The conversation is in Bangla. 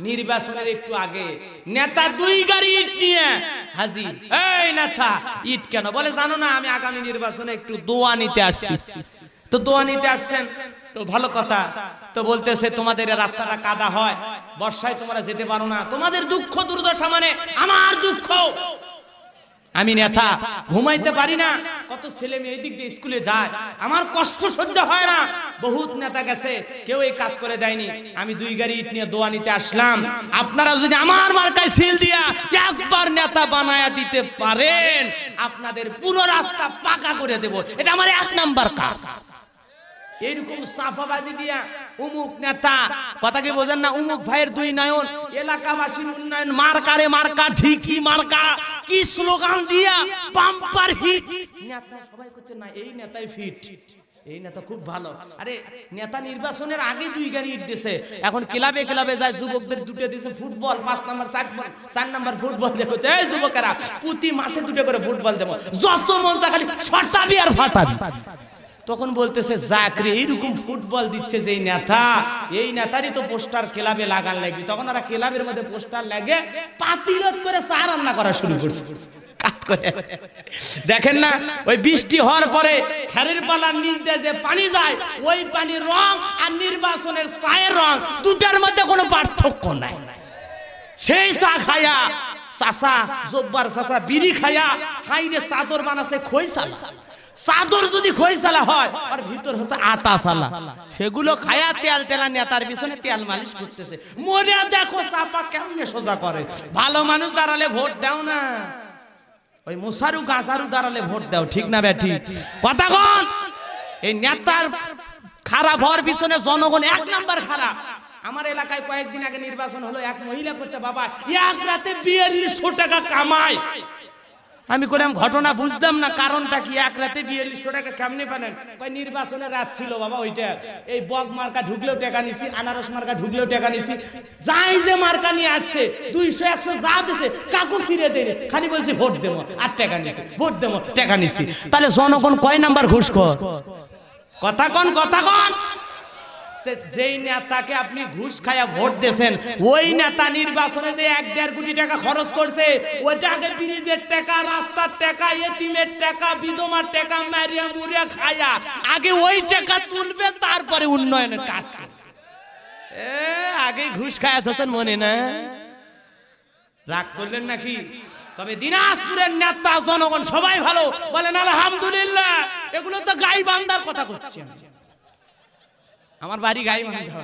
নির্বাচনের একটু আগে। নেতা দুই গাড়ি ইট নিয়ে। হাজির। এই নেতা, ইট কেন? বলে, জানো না, আমি আগামী নির্বাচনে একটু দোয়া নিতে আসছি। তো দোয়া নিতে আসছেন? তো ভালো কথা। তো বলতেছে, তোমাদের রাস্তাটা কাদা হয়, বর্ষায় তোমরা যেতে পারো না। তোমাদের দুঃখ দুর্দশা মানে আমার দুঃখ। আমি নেতা, ঘুমাইতে পারি না। কত ছেলে মেয়ে এই দিক দিয়ে স্কুলে যায়, আমার কষ্ট সহ্য হয় না। বহুত নেতা গেছে, কেউ এই কাজ করে দেয়নি। আমি দুই গাড়ি ইট নিয়ে দোয়া নিতে আসলাম। আপনারা যদি আমার মার্কায় সিল দিয়া একবার নেতা বানায়া দিতে পারেন, আপনাদের পুরো রাস্তা পাকা করে দেব। এটা আমার এক নাম্বার কাজ। এইরকম সাফাবাজি দিয়া উমুক নেতা, কথা কি বোঝেন না? উমুক ভাইয়ের দুই নয়ন, এলাকাবাসীর উন্নয়ন, মার্কারে মার্কা ঠিকই মার্কা। স্লোগান দিয়া বাম্পার হিট? নেতা সবাই করছে, না, এই নেতাই ফিট এই নেতা খুব ভালো। আরে, নেতা নির্বাচনের আগে দুই গাড়ি ইট দিছে। এখন ক্লাবে ক্লাবে যায়, যুবকদের দুটো দিছে ফুটবল, পাঁচ নাম্বার, চার চার নাম্বার ফুটবল দেখো। এই যুবকেরা, প্রতি মাসে দুটো করে ফুটবল দেবো। যত মন খালি ছটাবি আর ফাটাবি। তখন বলতেছে, জাকরি এইরকম ফুটবল দিচ্ছে যে নেতা, এই নেতারই তো পোস্টার ক্লাবে লাগান লাগবে। তখন ওরা ক্লাবের মধ্যে পোস্টার লাগে পাতিলত করে চা রান্না করা শুরু করছে। দেখেন না, ওই বৃষ্টি হওয়ার পরে খেরের পালার নিচ দিয়ে যে পানি যায়, ওই পানির রং আর নির্বাচনের চায়ের রং দুটার মধ্যে কোনো পার্থক্য নাই। সেই চা খায়া, চাচা, জব্বার চাচা, বিড়ি খায়া, হাইরে চাদর বানাছে, খই সালা চাদর যদি খই হয় আর ভিতর হচ্ছে আটা সালা সেগুলো খায়া তেল তেলা নেতার পিছনে তেল মালিশ করতেছে। মনে দেখো চাপা কেমনে সোজা করে ভালো মানুষ দাঁড়ালে ভোট দাও না। ওই মুসারু গাছারু দাঁড়ালে ভোট দাও, ঠিক না ব্যাটি কথা কন? এই নেতার খারাপ হওয়ার পিছনে জনগণ এক নাম্বার খারাপ। আমার এলাকায় কয়েকদিন আগে নির্বাচন হলো, এক মহিলা করছে, বাবা, এক রাতে বিয়াল্লিশশো টাকা কামায় আমি করলাম ঘটনা বুঝতাম না, কারণটা কি? এক রাতে বিয়াল্লিশশো টাকা কেমনে পেলেন? কয় নির্বাচনের রাত ছিল বাবা ওইটা। এই বগ মার্কা ঢুকলেও টাকা নিছি, আনারস মার্কা ঢুকলেও টাকা নিছি। যাই যে মার্কা নিয়ে আসছে, দুইশো, একশো যা দিছে, কাকু ফিরে দেয় খালি বলছি, ভোট দেবো আর টাকা নিছি, ভোট দেবো, টাকা নিছি। তাহলে জনগণ কয় নাম্বার ঘুষ কর? কথা কন কথা কন। যেই নেতাকে আপনি ঘুষ খায়া ভোট দেন ওই নেতা নির্বাচনে যে এক দেড় কোটি টাকা খরচ করছে, ওইটা আগে ব্রিজের টাকা, রাস্তার টাকা, এতিমের টাকা, বিধবার টাকা মারিয়া মুরিয়া খায়া আগে ওই টাকা তুলবে, তারপরে উন্নয়নের কাজ এ, আগে ঘুষ খায়া ধরছেন মনে না? রাগ করলেন নাকি? তবে দিনাজপুরের নেতা, জনগণ সবাই ভালো, বলেন আলহামদুলিল্লাহ, এগুলো তো গাই বান্দার কথা করছি আমি। আমার বাড়ি গাই বান্ধা